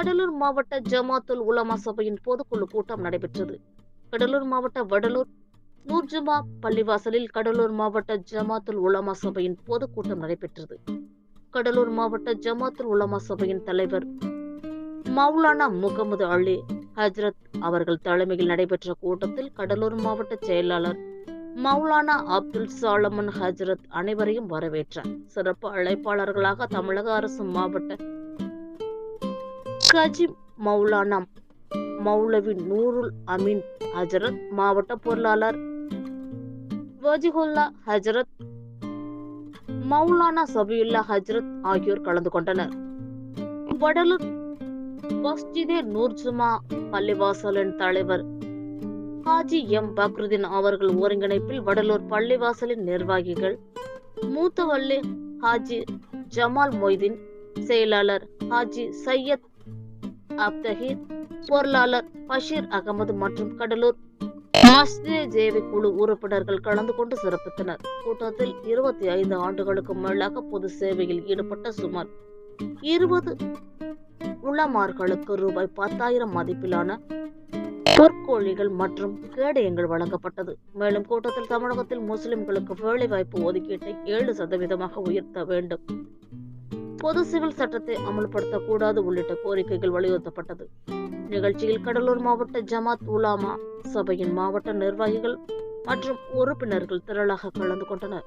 கடலூர் மாவட்ட ஜமாத்துல் உலமா சபையின் பொதுக்குழு கூட்டம் நடைபெற்றது. கடலூர் மாவட்ட வடலூர் நூர்ஜுமா பள்ளிவாசலில் கடலூர் மாவட்ட ஜமாத்துல் உலமா சபையின் பொதுக்கூட்டம் நடைபெற்றது. கடலூர் மாவட்ட ஜமாத்துல் உலமா சபையின் தலைவர் மௌலானா முகமது அலி ஹஜ்ரத் அவர்கள் தலைமையில் நடைபெற்ற கூட்டத்தில் கடலூர் மாவட்ட செயலாளர் மௌலானா அப்துல் சாலமன் ஹஜ்ரத் அனைவரையும் வரவேற்றார். சிறப்பு அழைப்பாளர்களாக தமிழக அரசு மாவட்ட கஜி மௌலானா மௌலவி நூருல் அமீன் ஹஜரத் மாவட்ட பொருளாளர். வஜிஹுல்லா ஹஜரத் மௌலானா சபியுல்லா ஹஜரத் ஆகியோர் கலந்து கொண்டனர். வடலூர் மஸ்ஜிதே நூர்ஜுமா பள்ளிவாசலின் தலைவர் ஹாஜி எம். பக்ருதீன் அவர்கள் ஒருங்கிணைப்பில் வடலூர் பள்ளிவாசலின் நிர்வாகிகள் மூத்தவள்ளி ஹாஜி ஜமால் மொய்தீன் செயலாளர் ஹாஜி சையத் அப்தஹீத் பொருளாளர் பஷீர் அகமது மற்றும் கடலூர் மஸ்ஜிதே ஜேவி குழு உறுப்பினர்கள் கலந்து கொண்டு சிறப்பித்தனர். கூட்டத்தில் இருபத்தி ஐந்து ஆண்டுகளுக்கு மேலாக பொது சேவையில் ஈடுபட்ட சுமார் இருபது உளமார்களுக்கு ரூபாய் பத்தாயிரம் மதிப்பிலான பொற்கோழிகள் மற்றும் கேடயங்கள் வழங்கப்பட்டது. மேலும் கூட்டத்தில் தமிழகத்தில் முஸ்லிம்களுக்கு வேலைவாய்ப்பு ஒதுக்கீட்டை ஏழு சதவீதமாக உயர்த்த வேண்டும். பொது சிவில் சட்டத்தை அமல்படுத்தக்கூடாது உள்ளிட்ட கோரிக்கைகள் வலியுறுத்தப்பட்டது. நிகழ்ச்சியில் கடலூர் மாவட்ட ஜமாத் உலாமா சபையின் மாவட்ட நிர்வாகிகள் மற்றும் உறுப்பினர்கள் திரளாக கலந்து கொண்டனர்.